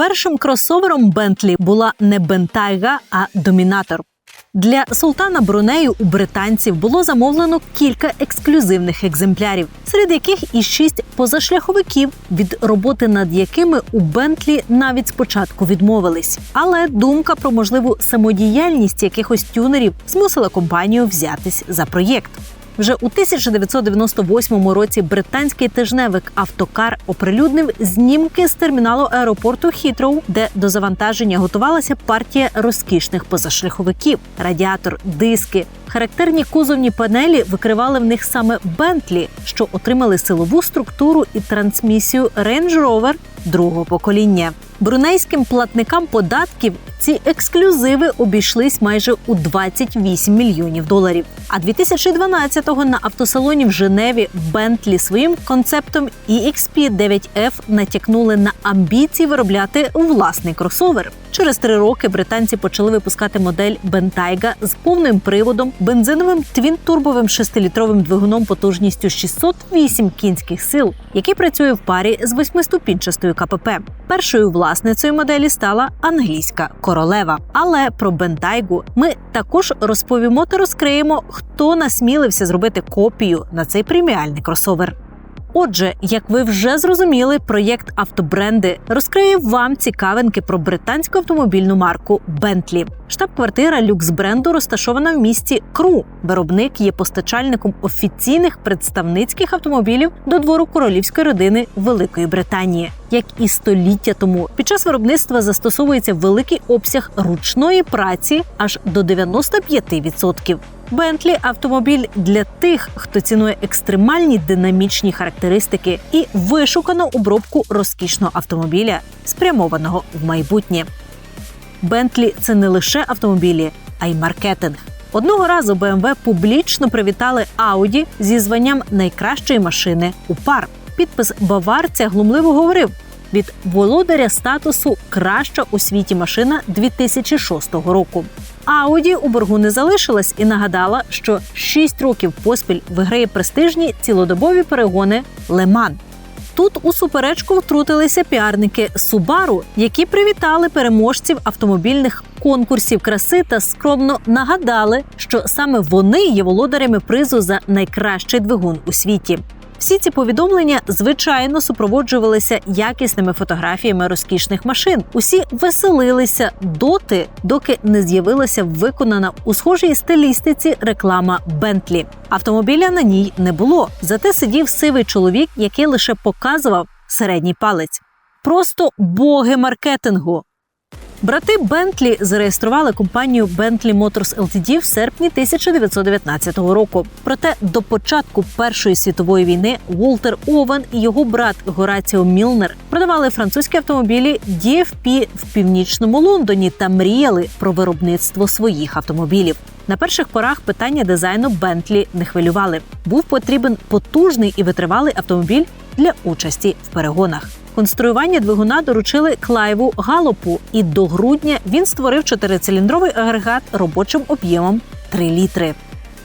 Першим кросовером Бентлі була не Бентайга, а Домінатор. Для султана Брунею у британців було замовлено кілька ексклюзивних екземплярів, серед яких і шість позашляховиків, від роботи над якими у Бентлі навіть спочатку відмовились. Але думка про можливу самодіяльність якихось тюнерів змусила компанію взятись за проєкт. Вже у 1998 році британський тижневик Автокар оприлюднив знімки з терміналу аеропорту Хітроу, де до завантаження готувалася партія розкішних позашляховиків, радіатор, диски. Характерні кузовні панелі викривали в них саме Бентлі, що отримали силову структуру і трансмісію Range Rover другого покоління. Брунейським платникам податків ці ексклюзиви обійшлись майже у 28 мільйонів доларів. А 2012-го на автосалоні в Женеві Бентлі своїм концептом EXP 9F натякнули на амбіції виробляти власний кросовер. Через три роки британці почали випускати модель Бентайга з повним приводом, бензиновим твінтурбовим шестилітровим двигуном потужністю 608 кінських сил, який працює в парі з восьмиступінчастою КПП. Першою власницею моделі стала англійська королева. Але про Бентайгу ми також розповімо та розкриємо, хто насмілився зробити копію на цей преміальний кросовер. Отже, як ви вже зрозуміли, проєкт автобренди розкриє вам цікавинки про британську автомобільну марку Бентлі. Штаб-квартира люкс бренду розташована в місті Кру. Виробник є постачальником офіційних представницьких автомобілів до двору королівської родини Великої Британії. Як і століття тому, під час виробництва застосовується великий обсяг ручної праці аж до 95%. Бентлі автомобіль для тих, хто цінує екстремальні динамічні характеристики і вишукану обробку розкішного автомобіля, спрямованого в майбутнє. Бентлі це не лише автомобілі, а й маркетинг. Одного разу BMW публічно привітали Audi зі званням найкращої машини у пар. Підпис баварця глумливо говорив: від володаря статусу краща у світі машина 2006 року. Ауді у боргу не залишилась і нагадала, що 6 років поспіль виграє престижні цілодобові перегони Леман. Тут у суперечку втрутилися піарники Субару, які привітали переможців автомобільних конкурсів краси та скромно нагадали, що саме вони є володарями призу за найкращий двигун у світі. Всі ці повідомлення звичайно супроводжувалися якісними фотографіями розкішних машин. Усі веселилися доти, доки не з'явилася виконана у схожій стилістиці реклама Бентлі. Автомобіля на ній не було. Зате сидів сивий чоловік, який лише показував середній палець. Просто боги маркетингу. Брати Бентлі зареєстрували компанію Bentley Motors Ltd в серпні 1919 року. Проте до початку Першої світової війни Волтер Овен і його брат Гораціо Мілнер продавали французькі автомобілі DFP в північному Лондоні та мріяли про виробництво своїх автомобілів. На перших порах питання дизайну Бентлі не хвилювали. Був потрібен потужний і витривалий автомобіль для участі в перегонах. Конструювання двигуна доручили Клайву Галопу, і до грудня він створив чотирициліндровий агрегат робочим об'ємом 3 літри.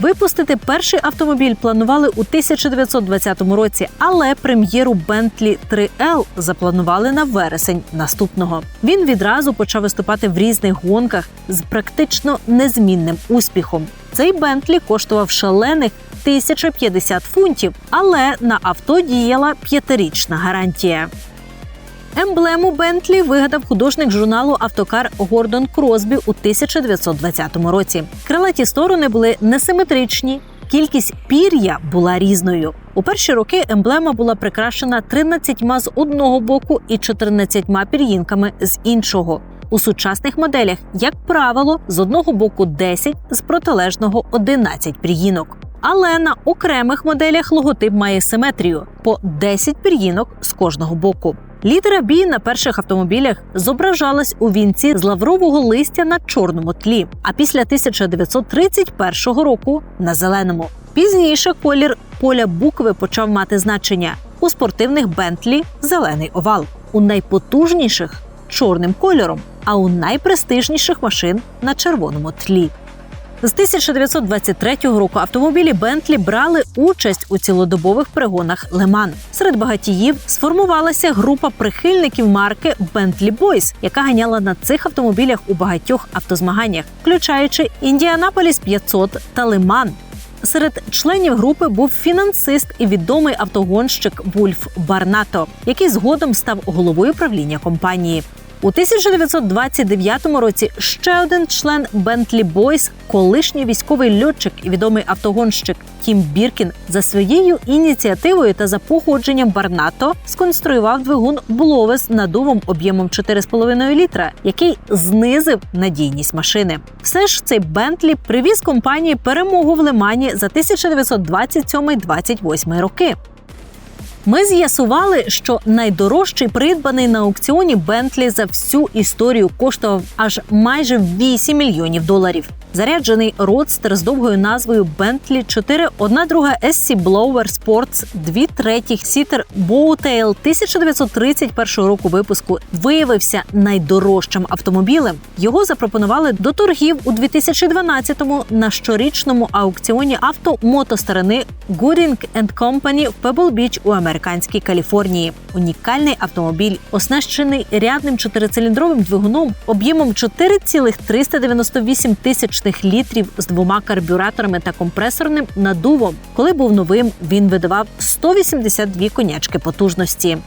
Випустити перший автомобіль планували у 1920 році, але прем'єру Bentley 3L запланували на вересень наступного. Він відразу почав виступати в різних гонках з практично незмінним успіхом. Цей Бентлі коштував шалених 1050 фунтів, але на авто діяла п'ятирічна гарантія. Емблему Бентлі вигадав художник журналу Автокар Гордон Кросбі у 1920 році. Крилаті сторони були несиметричні. Кількість пір'я була різною. У перші роки емблема була прикрашена 13 з одного боку і 14 пір'їнками з іншого. У сучасних моделях, як правило, з одного боку 10, з протилежного 11 пір'їнок. Але на окремих моделях логотип має симетрію по 10 пір'їнок з кожного боку. Літера Бі на перших автомобілях зображалась у вінці з лаврового листя на чорному тлі, а після 1931 року на зеленому. Пізніше колір поля букви почав мати значення у спортивних Бентлі зелений овал, у найпотужніших чорним кольором, а у найпрестижніших машин на червоному тлі. З 1923 року автомобілі Бентлі брали участь у цілодобових перегонах Леман. Серед багатіїв сформувалася група прихильників марки Bentley Boys, яка ганяла на цих автомобілях у багатьох автозмаганнях, включаючи Індіанаполіс 500 та Леман. Серед членів групи був фінансист і відомий автогонщик Вульф Барнато, який згодом став головою правління компанії. У 1929 році ще один член Bentley Boys, колишній військовий льотчик і відомий автогонщик Тім Біркін, за своєю ініціативою та за походженням Барнато сконструював двигун Бловес надувом об'ємом 4,5 літра, який знизив надійність машини. Все ж цей Бентлі привіз компанії перемогу в Лимані за 1927-28 роки. Ми з'ясували, що найдорожчий придбаний на аукціоні Бентлі за всю історію коштував аж майже 8 мільйонів доларів. Заряджений родстер з довгою назвою Bentley 4, одна друга SC Blower Sports, дві третіх сітер Bowtail 1931 року випуску виявився найдорожчим автомобілем. Його запропонували до торгів у 2012-му на щорічному аукціоні авто мотостарини Gooding Company в Pebble Beach у американській Каліфорнії. Унікальний автомобіль, оснащений рядним чотирициліндровим двигуном об'ємом 4,398 тисячних літрів з двома карбюраторами та компресорним надувом. Коли був новим, він видавав 182 конячки потужності.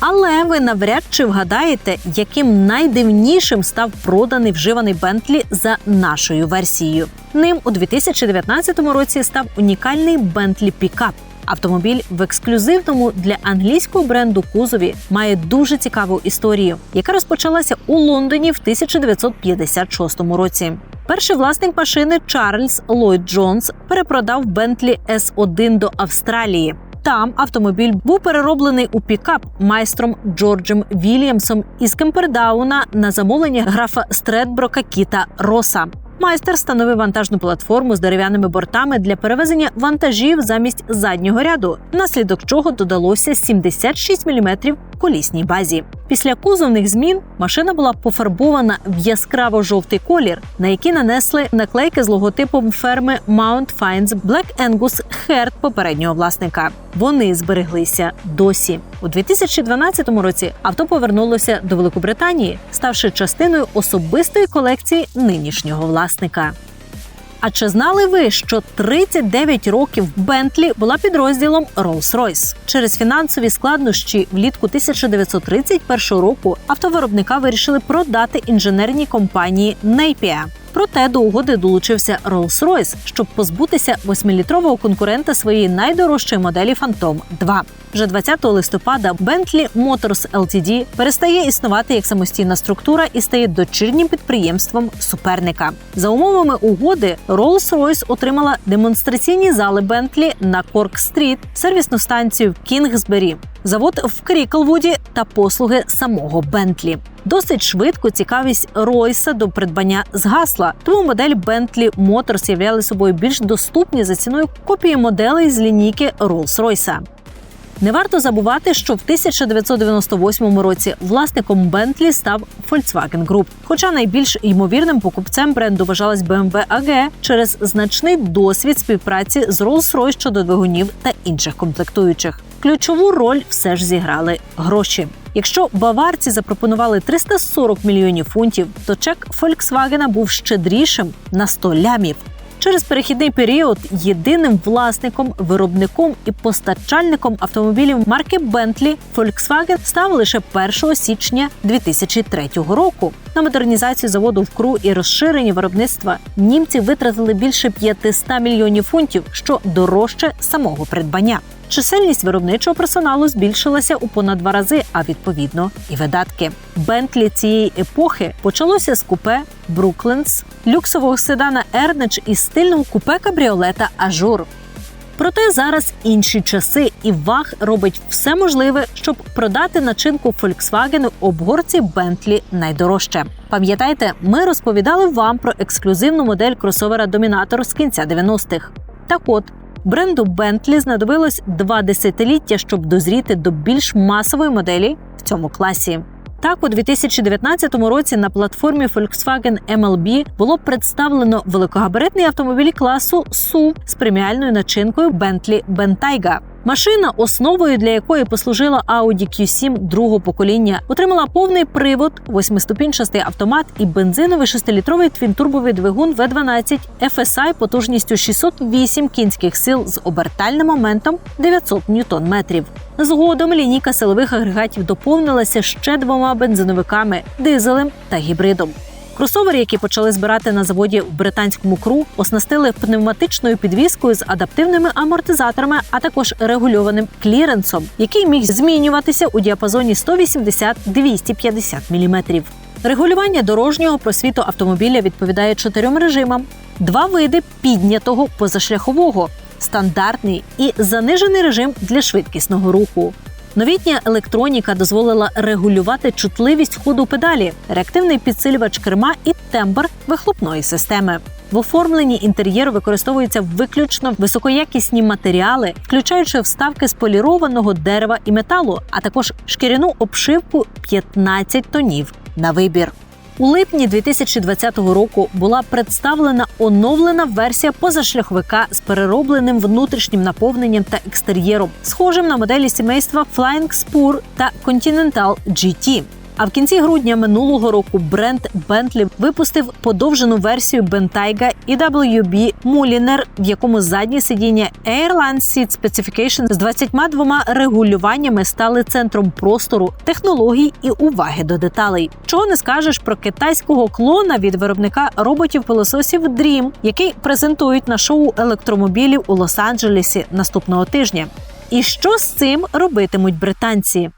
Але ви навряд чи вгадаєте, яким найдивнішим став проданий вживаний Бентлі за нашою версією. Ним у 2019 році став унікальний Бентлі Пікап. Автомобіль в ексклюзивному для англійського бренду кузові має дуже цікаву історію, яка розпочалася у Лондоні в 1956 році. Перший власник машини Чарльз Ллойд Джонс перепродав Бентлі С1 до Австралії. Там автомобіль був перероблений у пікап майстром Джорджем Вільямсом із Кемпердауна на замовлення графа Стредброка Кіта Роса. Майстер встановив вантажну платформу з дерев'яними бортами для перевезення вантажів замість заднього ряду, внаслідок чого додалося 76 мм колісній базі. Після кузовних змін машина була пофарбована в яскраво-жовтий колір, на який нанесли наклейки з логотипом ферми Mount Fines Black Angus Herd попереднього власника. Вони збереглися досі. У 2012 році авто повернулося до Великобританії, ставши частиною особистої колекції нинішнього власника. А чи знали ви, що 39 років Бентлі була підрозділом Rolls-Royce? Через фінансові складнощі влітку 1931 року автовиробника вирішили продати інженерній компанії Napier. Проте до угоди долучився Rolls-Royce, щоб позбутися восьмилітрового конкурента своєї найдорожчої моделі Phantom 2. Вже 20 листопада Bentley Motors Ltd. перестає існувати як самостійна структура і стає дочірнім підприємством суперника. За умовами угоди Rolls-Royce отримала демонстраційні зали Bentley на Корк-стріт, сервісну станцію в Кінгсбері, завод в Кріклвуді та послуги самого Бентлі. Досить швидко цікавість Ройса до придбання згасла, тому модель Bentley Motors являли собою більш доступні за ціною копії моделей з лінійки Rolls-Royce. Не варто забувати, що в 1998 році власником Bentley став Volkswagen Group. Хоча найбільш ймовірним покупцем бренду вважалась BMW AG через значний досвід співпраці з Rolls-Royce щодо двигунів та інших комплектуючих. Ключову роль все ж зіграли гроші. Якщо баварці запропонували 340 мільйонів фунтів, то чек Volkswagen був щедрішим на 100 лямів. Через перехідний період єдиним власником, виробником і постачальником автомобілів марки Bentley Volkswagen став лише 1 січня 2003 року. На модернізацію заводу в кру і розширення виробництва німці витратили більше 500 мільйонів фунтів, що дорожче самого придбання. Чисельність виробничого персоналу збільшилася у понад два рази, а відповідно і видатки. Бентлі цієї епохи почалося з купе Брукленс, люксового седана Ернеч і стильного купе кабріолета Ажур. Проте зараз інші часи, і ВАГ робить все можливе, щоб продати начинку Volkswagen обгорці Bentley найдорожче. Пам'ятаєте, ми розповідали вам про ексклюзивну модель кросовера Домінатор з кінця 90-х. Так от бренду Bentley знадобилось два десятиліття, щоб дозріти до більш масової моделі в цьому класі. Так, у 2019 році на платформі Volkswagen MLB було представлено великогабаритний автомобіль класу SUV з преміальною начинкою Bentley Bentayga. Машина, основою для якої послужила Audi Q7 другого покоління, отримала повний привод, восьмиступінчастий автомат і бензиновий шестилітровий твінтурбовий двигун V12 FSI потужністю 608 кінських сил з обертальним моментом 900 ньютон-метрів. Згодом лінійка силових агрегатів доповнилася ще двома бензиновиками дизелем та гібридом. Кросовери, які почали збирати на заводі в британському кру, оснастили пневматичною підвіскою з адаптивними амортизаторами, а також регульованим кліренсом, який міг змінюватися у діапазоні 180-250 мм. Регулювання дорожнього просвіту автомобіля відповідає чотирьом режимам: два види піднятого позашляхового, стандартний і занижений режим для швидкісного руху. Новітня електроніка дозволила регулювати чутливість ходу педалі, реактивний підсилювач керма і тембр вихлопної системи. В оформленні інтер'єру використовуються виключно високоякісні матеріали, включаючи вставки з полірованого дерева і металу, а також шкіряну обшивку 15 тонів на вибір. У липні 2020 року була представлена оновлена версія позашляховика з переробленим внутрішнім наповненням та екстер'єром, схожим на моделі сімейства Flying Spur та Continental GT. А в кінці грудня минулого року бренд Bentley випустив подовжену версію Bentayga EWB Mulliner, в якому заднє сидіння Airline Seat Specification з 22 регулюваннями стали центром простору, технологій і уваги до деталей. Чого не скажеш про китайського клона від виробника роботів-пилососів Dream, який презентують на шоу електромобілів у Лос-Анджелесі наступного тижня. І що з цим робитимуть британці?